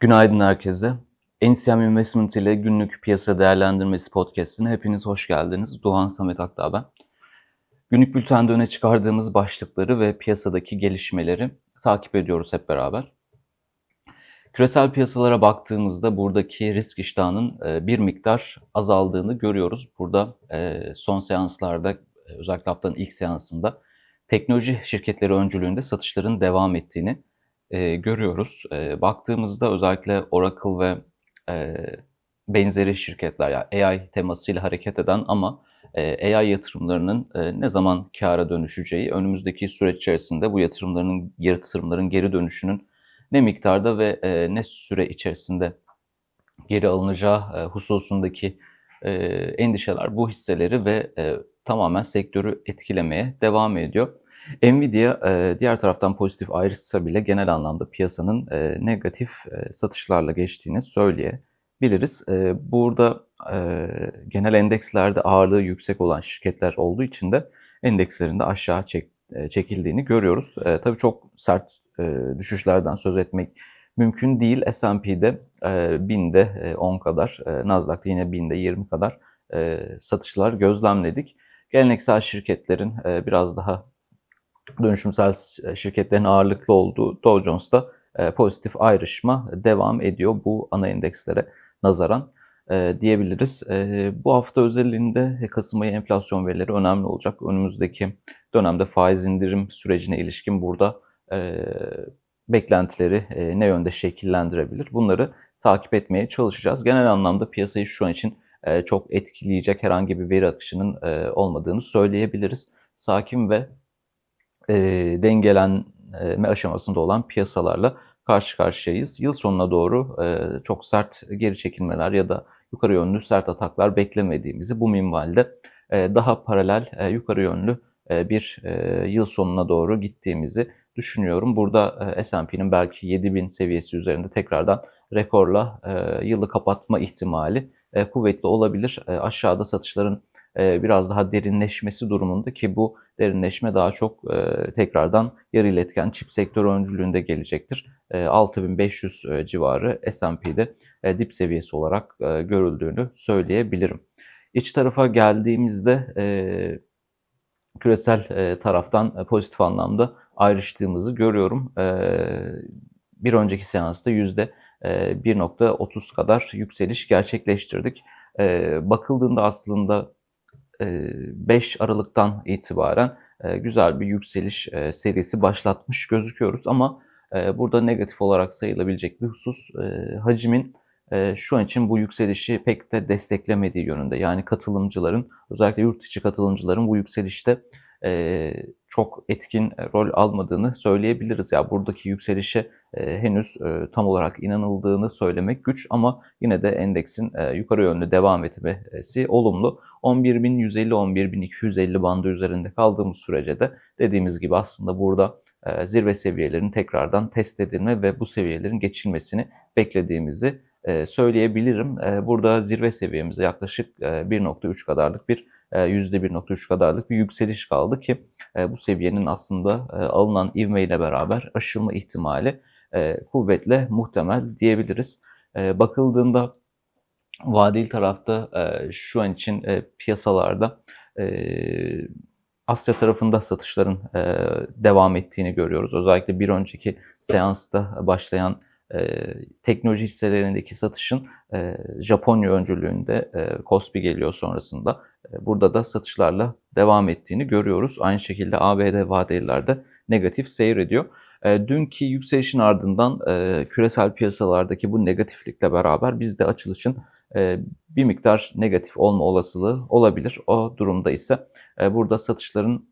Günaydın herkese. NCM Investment ile günlük piyasa değerlendirmesi podcastine hepiniz hoş geldiniz. Doğan Samet Akdağ ben. Günlük bültende öne çıkardığımız başlıkları ve piyasadaki gelişmeleri takip ediyoruz hep beraber. Küresel piyasalara baktığımızda buradaki risk iştahının e, bir miktar azaldığını görüyoruz. Burada e, son seanslarda e, özellikle haftanın ilk seansında teknoloji şirketleri öncülüğünde satışların devam ettiğini e, görüyoruz. E, baktığımızda özellikle Oracle ve e, benzeri şirketler yani AI temasıyla hareket eden ama e, AI yatırımlarının e, ne zaman kâra dönüşeceği, önümüzdeki süreç içerisinde bu yatırımların yatırımların geri dönüşünün ne miktarda ve e, ne süre içerisinde geri alınacağı e, hususundaki e, endişeler bu hisseleri ve e, tamamen sektörü etkilemeye devam ediyor. Nvidia e, diğer taraftan pozitif ayrışsa bile genel anlamda piyasanın e, negatif e, satışlarla geçtiğini söyleyebiliriz. Burada genel endekslerde ağırlığı yüksek olan şirketler olduğu için de endekslerinde aşağı çek, çekildiğini görüyoruz. Tabii çok sert düşüşlerden söz etmek mümkün değil. S&P'de binde 10 kadar, Nasdaq'ta yine binde 20 kadar satışlar gözlemledik. Geleneksel şirketlerin biraz daha dönüşümsel şirketlerin ağırlıklı olduğu Dow Jones'ta e, pozitif ayrışma devam ediyor bu ana endekslere nazaran e, diyebiliriz. E, bu hafta özelliğinde Kasım ayı enflasyon verileri önemli olacak. Önümüzdeki dönemde faiz indirim sürecine ilişkin burada beklentileri ne yönde şekillendirebilir bunları takip etmeye çalışacağız. Genel anlamda piyasayı şu an için çok etkileyecek herhangi bir veri akışının olmadığını söyleyebiliriz. Sakin ve e, dengelenme aşamasında olan piyasalarla karşı karşıyayız. Yıl sonuna doğru e, çok sert geri çekilmeler ya da yukarı yönlü sert ataklar beklemediğimizi bu minvalde e, daha paralel e, yukarı yönlü e, bir e, yıl sonuna doğru gittiğimizi düşünüyorum. Burada e, S&P'nin belki 7000 seviyesi üzerinde tekrardan rekorla e, yılı kapatma ihtimali e, kuvvetli olabilir. E, aşağıda satışların biraz daha derinleşmesi durumunda ki bu derinleşme daha çok e, tekrardan yarı iletken çip sektörü öncülüğünde gelecektir. 6500 e, civarı S&P'de dip seviyesi olarak görüldüğünü söyleyebilirim. İç tarafa geldiğimizde küresel taraftan pozitif anlamda ayrıştığımızı görüyorum. Bir önceki seansta yüzde 1.30 kadar yükseliş gerçekleştirdik. Bakıldığında aslında 5 Aralık'tan itibaren güzel bir yükseliş serisi başlatmış gözüküyoruz ama burada negatif olarak sayılabilecek bir husus hacimin şu an için bu yükselişi pek de desteklemediği yönünde. Yani katılımcıların özellikle yurt içi katılımcıların bu yükselişte e, çok etkin rol almadığını söyleyebiliriz. Ya buradaki yükselişe e, henüz e, tam olarak inanıldığını söylemek güç ama yine de endeksin e, yukarı yönlü devam etmesi olumlu. 11.150 11.250 bandı üzerinde kaldığımız sürece de dediğimiz gibi aslında burada e, zirve seviyelerinin tekrardan test edilme ve bu seviyelerin geçilmesini beklediğimizi e, söyleyebilirim. E, burada zirve seviyemize yaklaşık 1.3 kadarlık bir %1.3 kadarlık bir yükseliş kaldı ki bu seviyenin aslında alınan ivmeyle beraber aşılma ihtimali kuvvetle muhtemel diyebiliriz. Bakıldığında vadeli tarafta şu an için piyasalarda Asya tarafında satışların devam ettiğini görüyoruz. Özellikle bir önceki seansta başlayan teknoloji hisselerindeki satışın Japonya öncülüğünde e, Kospi geliyor sonrasında. burada da satışlarla devam ettiğini görüyoruz. Aynı şekilde ABD vadelilerde negatif seyrediyor. E, dünkü yükselişin ardından e, küresel piyasalardaki bu negatiflikle beraber bizde açılışın e, bir miktar negatif olma olasılığı olabilir. O durumda ise e, burada satışların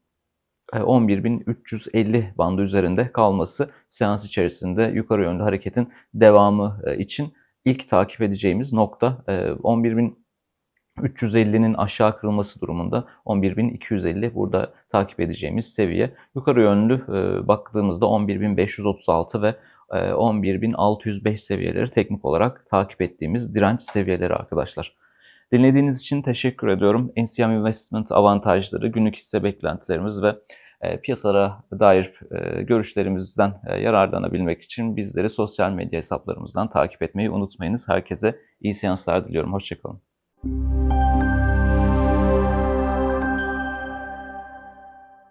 11.350 e, bandı üzerinde kalması seans içerisinde yukarı yönlü hareketin devamı e, için ilk takip edeceğimiz nokta 11.350'nin e, aşağı kırılması durumunda 11.250 burada takip edeceğimiz seviye. Yukarı yönlü baktığımızda 11.536 ve 11.605 seviyeleri teknik olarak takip ettiğimiz direnç seviyeleri arkadaşlar. Dinlediğiniz için teşekkür ediyorum. NCM Investment avantajları, günlük hisse beklentilerimiz ve E, piyasalara dair e, görüşlerimizden e, yararlanabilmek için bizleri sosyal medya hesaplarımızdan takip etmeyi unutmayınız. Herkese iyi seanslar diliyorum. Hoşçakalın.